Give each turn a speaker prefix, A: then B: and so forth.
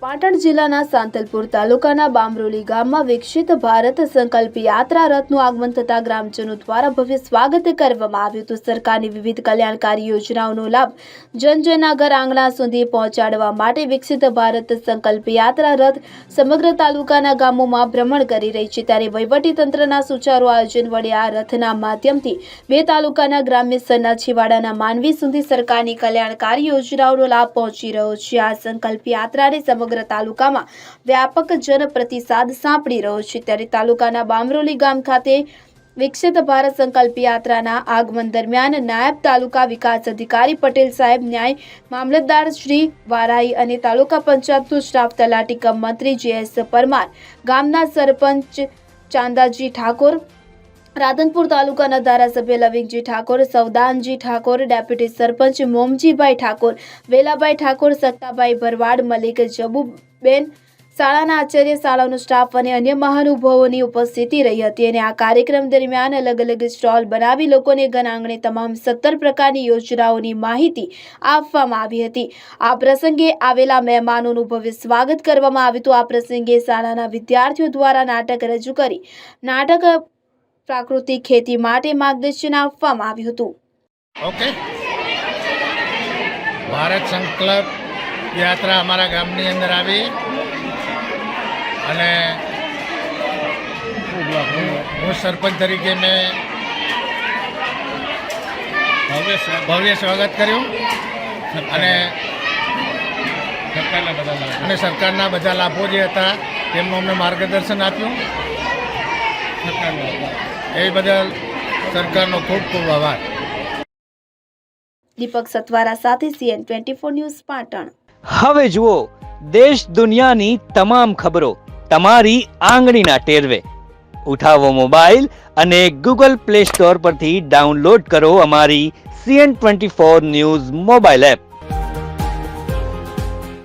A: પાટણ જિલ્લાના સાંતલપુર તાલુકાના બામરોલી ગામમાં વિકસિત ભારત સંકલ્પ યાત્રા રથનું આગમન થતા ગ્રામજનો દ્વારા ભવ્ય સ્વાગત કરવામાં આવ્યું હતું. સરકારની વિવિધ કલ્યાણકારી યોજનાઓનો લાભ જન ઘર આંગણા સુધી પહોંચાડવા માટે વિકસિત ભારત સંકલ્પ યાત્રા રથ સમગ્ર તાલુકાના ગામોમાં ભ્રમણ કરી રહી છે. ત્યારે વહીવટીતંત્રના સુચારુ આયોજન વડે આ રથના માધ્યમથી બે તાલુકાના ગ્રામ્ય સ્તરના છેવાડાના માનવી સુધી સરકારની કલ્યાણકારી યોજનાઓનો લાભ પહોંચી રહ્યો છે. આ સંકલ્પ યાત્રાને સમગ્ર તાલુકામાં વ્યાપક જન પ્રતિસાદ સાંપડી રહ્યો છે. ત્યારે તાલુકાના બામરોલી ગામ ખાતે વિકસિત ભારત સંકલ્પ યાત્રાના આગમન દરમિયાન નાયબ તાલુકા વિકાસ અધિકારી પટેલ સાહેબ, ન્યાય મામલતદાર શ્રી વારાઈ અને તાલુકા પંચાયતનો સ્ટાફ, તલાટી કમ મંત્રી જે એસ પરમાર, ગામના સરપંચ ચાંદાજી ઠાકોર રાધનપુર તાલુકાના ધારાસભ્ય લવિંગજી ઠાકોર, સવદાનજી ઠાકોર, ડેપ્યુટી સરપંચ મોમજીભાઈ ઠાકોર, વેલાભાઈ ઠાકોર, સત્તાભાઈ ભરવાડ, મલિક જબુબેન શાળાના આચાર્ય, શાળાનો સ્ટાફ અને અન્ય મહાનુભાવોની ઉપસ્થિતિ રહી હતી અને આ કાર્યક્રમ દરમિયાન અલગ અલગ સ્ટોલ બનાવી લોકોને ઘન આંગણે તમામ સત્તર પ્રકારની યોજનાઓની માહિતી આપવામાં આવી હતી. આ પ્રસંગે આવેલા મહેમાનોનું ભવ્ય સ્વાગત કરવામાં આવ્યું હતું. આ પ્રસંગે શાળાના વિદ્યાર્થીઓ દ્વારા નાટક રજૂ કરી, નાટક પ્રાકૃતિક ખેતી માટે માર્ગદર્શન આપવામાં આવ્યું હતું.
B: ઓકે ભારત સંકલ્પ યાત્રા અમારા ગામની અંદર આવી અને હું- સરપંચ તરીકે મેં ભવ્ય સ્વાગત. કર્યું. અને અને સરકારના બધા લાભો જે હતા તેમનું અમને માર્ગદર્શન આપ્યું. એ બદલ સરકારનો ખૂબ ખૂબ આભાર.
A: દીપક સતવારા સાથે CN twenty four news Patan.
C: હવે જુઓ દેશ દુનિયાની તમામ ખબરો તમારી આંગળીના ટેરવે. ઉઠાવો મોબાઈલ અને ગૂગલ પ્લે સ્ટોર પરથી ડાઉનલોડ કરો અમારી CN twenty four news mobile app.